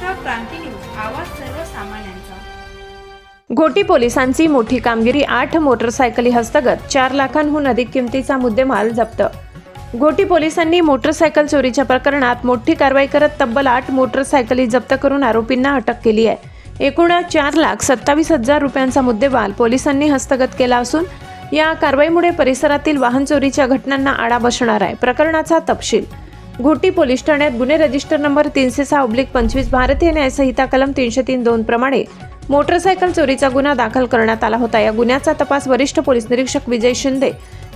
क्रांती news आवाज सर्वसामान्यांचा. घोटी पोलिसांची मोठी कामगिरी आठ मोटरसायकली हस्तगत चार लाखांहून अधिक किमतीचा मुद्देमाल जप्त. घोटी पोलिसांनी मोटरसायकल चोरीच्या प्रकरणात मोठी कारवाई करत तब्बल आठ मोटरसायकली जप्त करून आरोपींना अटक केली आहे. एकूण चार लाख सत्तावीस हजार रुपयांचा मुद्देमाल पोलिसांनी हस्तगत केला असून या कारवाईमुळे परिसरातील वाहन चोरीच्या घटनांना आळा बसणार आहे. प्रकरणाचा तपशील घोटी पोलीस ठाण्यात गुन्हे रजिस्टर नंबर तीनशे सहा ऑब्लिक पंचवीस भारतीय न्यायसंहिता कलम तीनशे तीन दोन प्रमाणे मोटरसायकल चोरीचा गुन्हा दाखल करण्यात आला होता. या गुन्ह्याचा तपास वरिष्ठ पोलीस निरीक्षक विजय शिंदे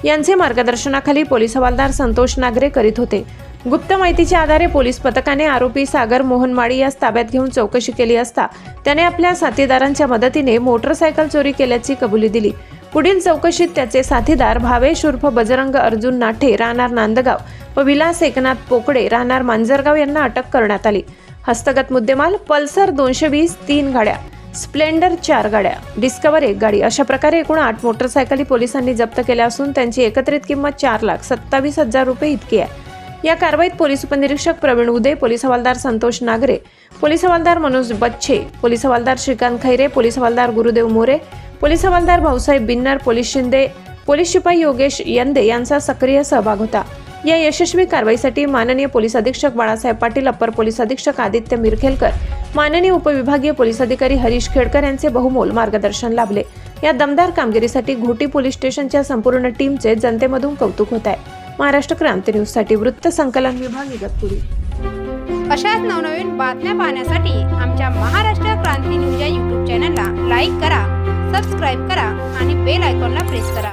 यांचे मार्गदर्शनाखाली पोलीस हवालदार संतोष नागरे करीत होते. गुप्त माहितीच्या आधारे पोलीस पथकाने आरोपी सागर मोहन माळी यास ताब्यात घेऊन चौकशी केली असता त्याने आपल्या साथीदारांच्या मदतीने मोटरसायकल चोरी केल्याची कबुली दिली. पुढील चौकशीत त्याचे साथीदार भावेश उर्फ बजरंग अर्जुन नाठे राहणार नांदगाव व विलास एकनाथ पोकडे राहणार मांजरगाव यांना अटक करण्यात आली. हस्तगत मुद्देमाल पल्सर दोनशे वीस तीन गाड्या. स्प्लेंडर चार गाड्या. डिस्कवर एक गाडी. अशा प्रकारे एकूण आठ मोटरसायकली पोलिसांनी जप्त केल्या असून त्यांची एकत्रित किंमत चार लाख सत्तावीस हजार रुपये इतकी आहे. या कारवाईत पोलीस उपनिरीक्षक प्रवीण उदे पोलीस हवालदार संतोष नागरे पोलीस हवालदार मनोज बच्छे पोलीस हवालदार श्रीकांत खैरे पोलीस हवालदार गुरुदेव मोरे पोलीस हवालदार भाऊसाहेब बिन्नर पोलीस शिंदे पोलीस शिपाई योगेश यंदे यांचा सक्रिय सहभाग होता. या यशस्वी कारवाईसाठी माननीय पोलीस अधीक्षक बाळासाहेब पाटील अप्पर पोलीस अधीक्षक आदित्य मिरखेलकर माननीय उपविभागीय पोलीस अधिकारी हरीश खेडकर यांचे बहुमोल मार्गदर्शन लाभले. या दमदार कामगिरीसाठी घोटी पोलीस स्टेशनच्या संपूर्ण टीमचे जनतेमधून कौतुक होत आहे. महाराष्ट्र क्रांती न्यूजसाठी वृत्त संकलन विभाग इगतपुरी. अशाच नवनवीन बातम्या पाहण्यासाठी आमच्या महाराष्ट्र क्रांती न्यूज या यूट्यूब चॅनलला लाईक करा सबस्क्राईब करा आणि बेल आयकॉनला प्रेस करा.